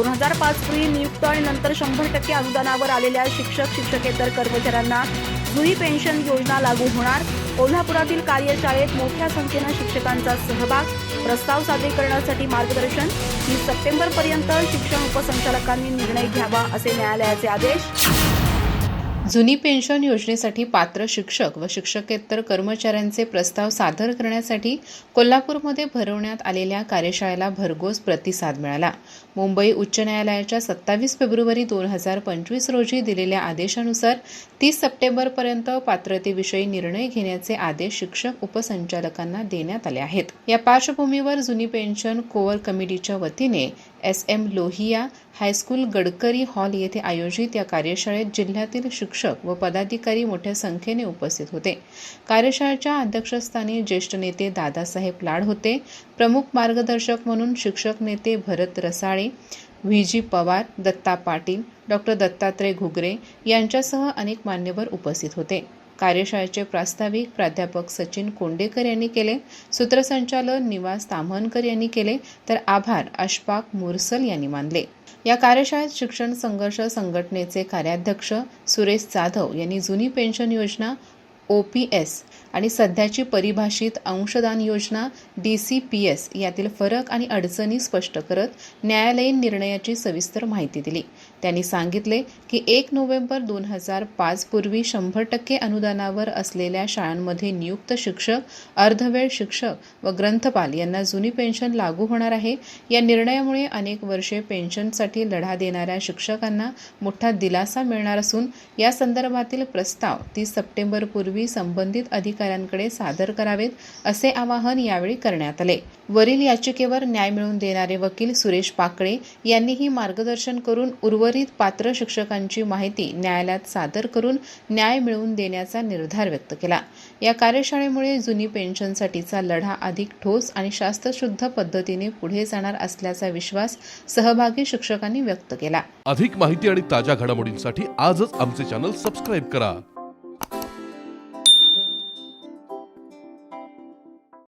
दोन हजार पाच पूर्वी नियुक्त आणि नंतर शंभर टक्के अनुदानावर आलेल्या शिक्षक शिक्षकेतर कर्मचाऱ्यांना जुनी पेन्शन योजना लागू होणार. कोल्हापुरातील कार्यशाळेत मोठ्या संख्येनं शिक्षकांचा सहभाग. प्रस्ताव सादरीकरणासाठी मार्गदर्शन. तीस सप्टेंबरपर्यंत शिक्षण उपसंचालकांनी निर्णय घ्यावा असे न्यायालयाचे आदेश. जुनी पेन्शन योजनेसाठी पात्र शिक्षक व शिक्षकेतर कर्मचाऱ्यांचे प्रस्ताव सादर करण्यासाठी कोल्हापूरमध्ये भरवण्यात आलेल्या कार्यशाळेला भरघोस प्रतिसाद मिळाला. मुंबई उच्च न्यायालयाच्या सत्तावीस फेब्रुवारी दोन हजार पंचवीस रोजी दिलेल्या आदेशानुसार तीस सप्टेंबरपर्यंत पात्रतेविषयी निर्णय घेण्याचे आदेश शिक्षक उपसंचालकांना देण्यात आले आहेत. या पार्श्वभूमीवर जुनी पेन्शन कोअर कमिटीच्या वतीने S M Lohia high school Gadkari hall येथे आयोजित या कार्यशाळेत जिल्ह्यातील शिक्षक व पदाधिकारी मोठ्या संख्येने उपस्थित होते. कार्यशाळेच्या अध्यक्षस्थानी ज्येष्ठ नेते दादासाहेब लाड होते. प्रमुख मार्गदर्शक म्हणून शिक्षक नेते Bharat Rasale V G Pawar Datta Patil doctor Dattatray Ghugare यांच्यासह अनेक मान्यवर उपस्थित होते. कार्यशाळेचे प्रास्ताविक प्राध्यापक सचिन कोंडेकर यांनी केले. सूत्रसंचालन निवास ताम्हनकर यांनी केले. तर आभार अशफाक मुरसल यांनी मानले. या कार्यशाळेत शिक्षण संघर्ष संघटनेचे कार्याध्यक्ष सुरेश जाधव यांनी जुनी पेन्शन योजना ओ पी एस आणि सध्याची परिभाषित अंशदान योजना डी सी पी एस यातील फरक आणि अडचणी स्पष्ट करत न्यायालयीन निर्णयाची सविस्तर माहिती दिली. त्यांनी सांगितले की एक नोव्हेंबर दोन हजार पाच पूर्वी शंभर टक्के अनुदानावर असलेल्या शाळांमध्ये नियुक्त शिक्षक अर्धवेळ शिक्षक व ग्रंथपाल यांना जुनी पेन्शन लागू होणार आहे. या निर्णयामुळे अनेक वर्षे पेन्शनसाठी लढा देणाऱ्या शिक्षकांना मोठा दिलासा मिळणार असून या संदर्भातील प्रस्ताव तीस सप्टेंबरपूर्वी संबंधित अधिकाऱ्यांकडे सादर करावेत असे आवाहन यावेळी करण्यात आले. वरील याचिकेवर न्याय मिळवून देणारे वकील सुरेश पाकळे यांनीही मार्गदर्शन करून उर्वरित पात्र शिक्षकांची माहिती न्यायालयात सादर करून न्याय मिळवून देण्याचा निर्धार व्यक्त केला. या कार्यशाळेमुळे जुनी पेन्शनसाठीचा लढा अधिक ठोस आणि शास्त्रशुद्ध पद्धतीने पुढे जाणार असल्याचा विश्वास सहभागी शिक्षकांनी व्यक्त केला. अधिक माहिती आणि ताज्या घडामोडींसाठी आजच आमचे चॅनल सबस्क्राईब करा.